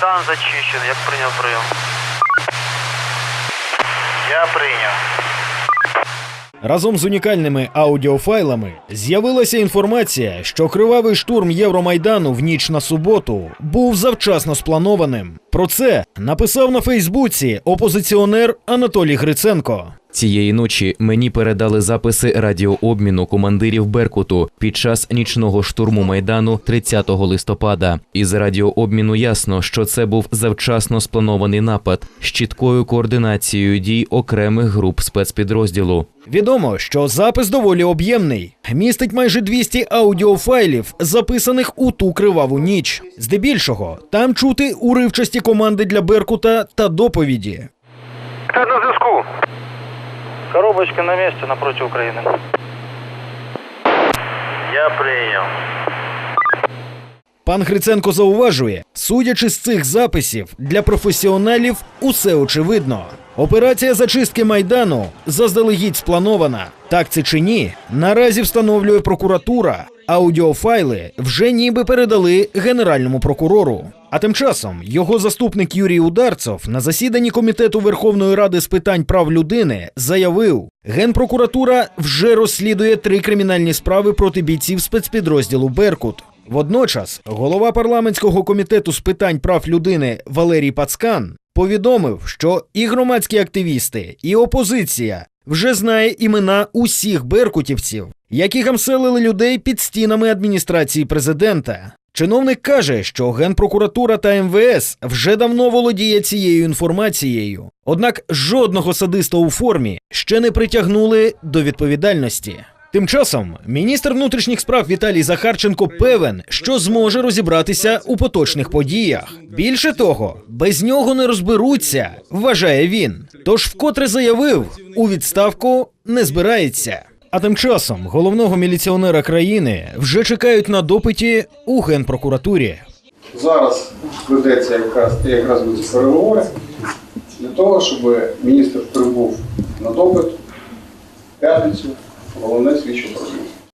Майдан зачищений, як прийняв прийом. Я прийняв. Разом з унікальними аудіофайлами з'явилася інформація, що кривавий штурм Євромайдану в ніч на суботу був завчасно спланованим. Про це написав на Фейсбуці опозиціонер Анатолій Гриценко. Цієї ночі мені передали записи радіообміну командирів Беркуту під час нічного штурму майдану 30 листопада. Із радіообміну ясно, що це був завчасно спланований напад з чіткою координацією дій окремих груп спецпідрозділу. Відомо, що запис доволі об'ємний, містить майже 200 аудіофайлів, записаних у ту криваву ніч. Здебільшого там чути уривчасті команди для Беркута та доповіді. Хто на зв'язку? Коробочка на місці напроти України. Я прийняв. Пан Гриценко зауважує, судячи з цих записів, для професіоналів усе очевидно. Операція зачистки майдану заздалегідь спланована. Так це чи ні? Наразі встановлює прокуратура. Аудіофайли вже ніби передали генеральному прокурору. А тим часом його заступник Юрій Ударцов на засіданні комітету Верховної Ради з питань прав людини заявив: Генпрокуратура вже розслідує три кримінальні справи проти бійців спецпідрозділу Беркут. Водночас голова парламентського комітету з питань прав людини Валерій Пацкан повідомив, що і громадські активісти, і опозиція вже знає імена усіх беркутівців, які гамселили людей під стінами адміністрації президента. Чиновник каже, що Генпрокуратура та МВС вже давно володіє цією інформацією. Однак жодного садиста у формі ще не притягнули до відповідальності. Тим часом міністр внутрішніх справ Віталій Захарченко певен, що зможе розібратися у поточних подіях. Більше того, без нього не розберуться, вважає він. Тож вкотре заявив, у відставку не збирається. А тим часом головного міліціонера країни вже чекають на допиті у генпрокуратурі. Зараз ведеться якраз, якраз будуть переговори для того, щоб міністр прибув на допит в п'ятницю, головне слідче управління.